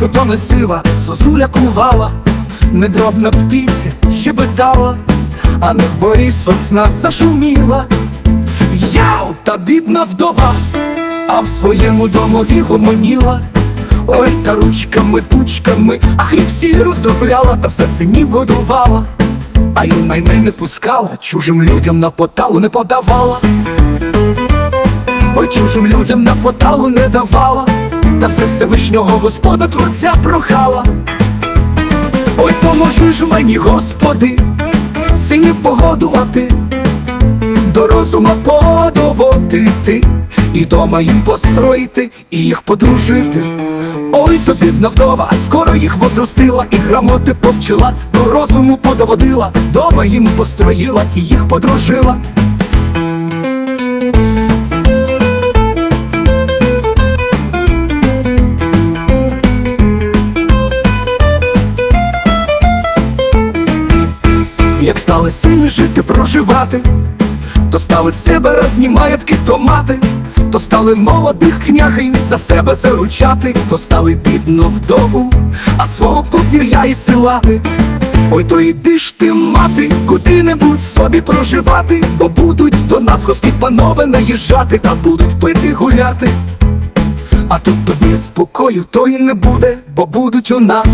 не сива, зозуля кувала, недробна птиця щебетала, а не в борі сосна зашуміла. Яу, та бідна вдова, а в своєму домові гомоніла. Ой, та ручками, пучками, а хліб сіль роздробляла, та все синів годувала. А й найми не пускала, чужим людям на поталу не подавала. Ой, чужим людям на поталу не давала, та все Всевишнього Господа Творця прохала. Ой, поможи ж мені, Господи, синів погодувати, до розума подоводити, і дома їм построїти, і їх подружити. Ой, то бідна вдова, а скоро їх возростила, і грамоти повчила, до розуму подоводила, дома їм построїла і їх подружила. Жити, то стали в себе разні маєтки то мати, то стали молодих княгинь за себе заручати, то стали бідну вдову, а свого повір'я і силати. Ой, то іди ж ти, мати, куди-небудь собі проживати, бо будуть до нас гості панове наїжджати, та будуть пити гуляти. А тут тобі спокою то й не буде, бо будуть у нас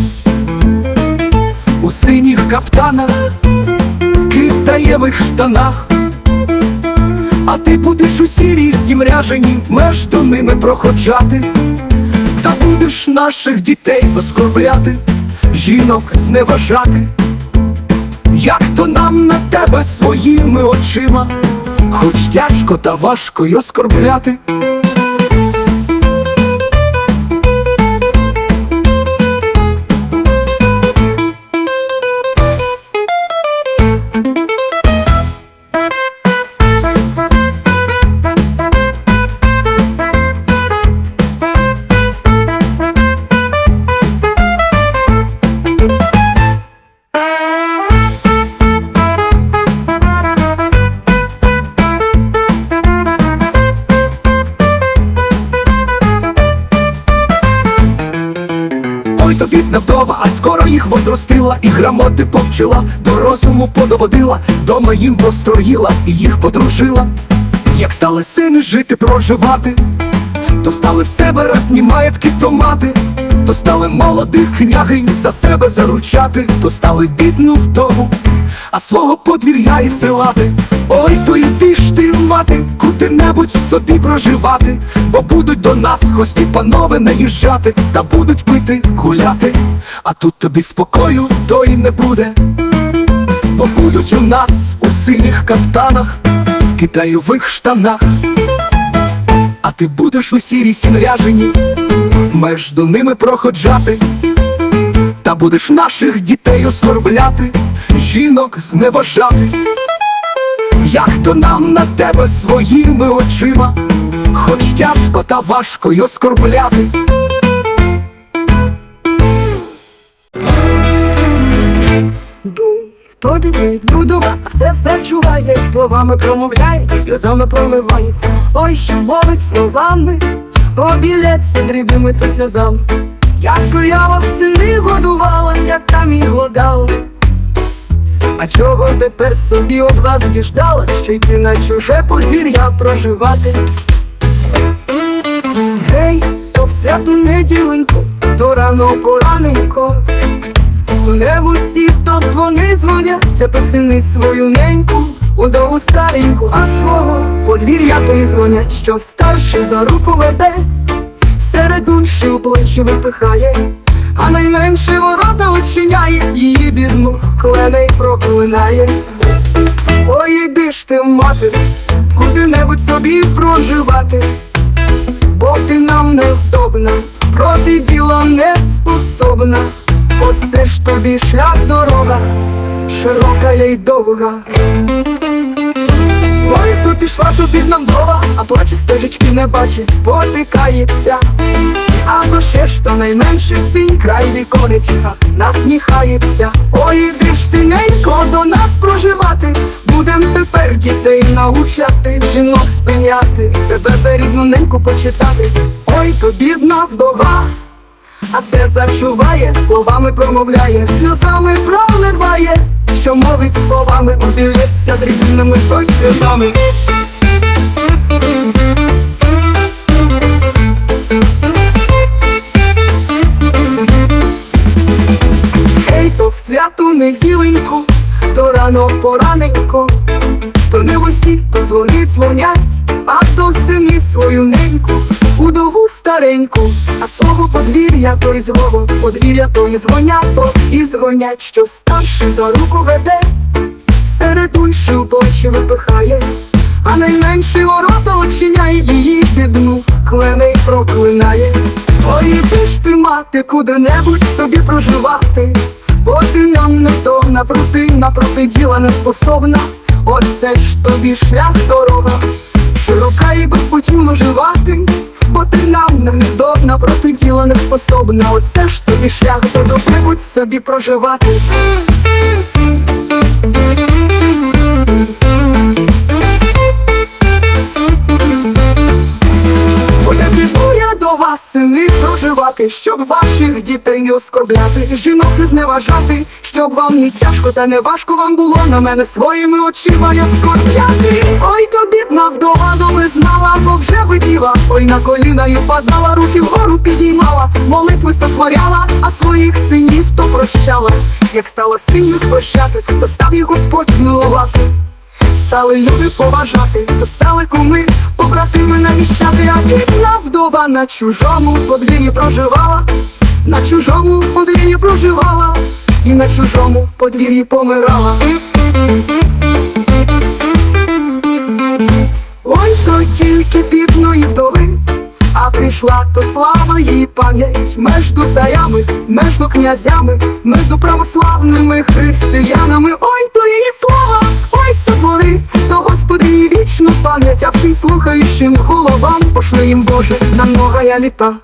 у синіх каптанах в штанах, а ти будеш у сірій зімряжені меж до ними проходжати, та будеш наших дітей оскорбляти, жінок зневажати, як то нам на тебе своїми очима, хоч тяжко та важко й оскорбляти. Ой, то бідна вдова, а скоро їх возростила, і грамоти повчила, до розуму подоводила, дома їм построїла і їх подружила. Як стали сини жити, проживати, то стали в себе разні маєтки то мати, то стали молодих княгинь за себе заручати, то стали бідну вдову, а свого подвір'я і силати. Ой, то йди ж ти, мати, куди-небудь собі проживати, бо будуть до нас гості панове наїжджати, та будуть пити, гуляти, а тут тобі спокою то й не буде, бо будуть у нас у синіх каптанах, в китайових штанах, а ти будеш у сірій сінряжені, меж до ними проходжати, та будеш наших дітей оскорбляти, жінок зневажати. Як то нам на тебе своїми очима, хоч тяжко та важко й оскорбляти. Тобі відбудова, а все зачуває, словами промовляє, сльозами проливає. Ой, що мовить словами, обілється дрібними то сльозами. Як я вас як там і годала. А чого тепер собі об вас діждала, що йти на чуже подвір'я проживати? Гей, то в святу неділеньку, то рано пораненько. Не в усіх то дзвони дзвонять, то сини свою неньку, удову стареньку, а свого подвір'я то й дзвонять, що старший за руку веде, серед інших у випихає, а найменший ворота очиняє, її бідну клене й проклинає. Ой, іди ж ти, мати, куди-небудь собі проживати, бо ти нам невдобна, проти діла не способна. Оце ж тобі шлях дорога, широка й довга. Ой, то пішла то бідна вдова, а плаче стежечки не бачить, потикається. А то ще ж то найменший син край віконечка насміхається. Ой, іди ж ти, ненько, до нас проживати. Будем тепер дітей научати, жінок спиняти, тебе за рідну неньку почитати. Ой, то бідна вдова. а де зачуває, словами промовляє, сльозами проливає, що мовить словами, обілється дрібними той сльозами. Рано пораненько, то не усі, то дзвони дзвонять, а то сини свою неньку, удову стареньку, а свого подвір'я то й згого, подвір'я то й дзвонято, і дзвонять, що старший за руку веде, серед інших очі випихає, а найменший ворота очиняє її бідну, клене й проклинає. Ой, іди ж ти, мати, куди-небудь собі проживати, бо нам не вдовна, напроти, проти діла не способна. Оце ж тобі шлях дорога, широка і безпутівно живати, бо ти нам не вдовна, напроти діла не способна. Оце ж тобі шлях дорога, будь собі проживати. Щоб ваших дітей не оскорбляти, жінок не зневажати, щоб вам не тяжко та не важко вам було на мене своїми очима я скорбляти. Ой, то бідна вдова доли знала, бо вже виділа, ой на коліна й падала, руки вгору підіймала, молитви сотворяла, а своїх синів то прощала. Як стала синів прощати, то став їх Господь милувати. Стали люди поважати, то стали куми, побратими навіщати, а бідна вдова на чужому подвір'ї проживала, на чужому подвір'ї проживала, і на чужому подвір'ї помирала. Ой, то тільки бідної вдови, а прийшла то слава їй пам'ять между царями, между князями, между православними християнами. Ой, то її слава, ой, сотвори, то Господи і вічну пам'ять, а всім слухаючим головам пошли їм Боже на я літа.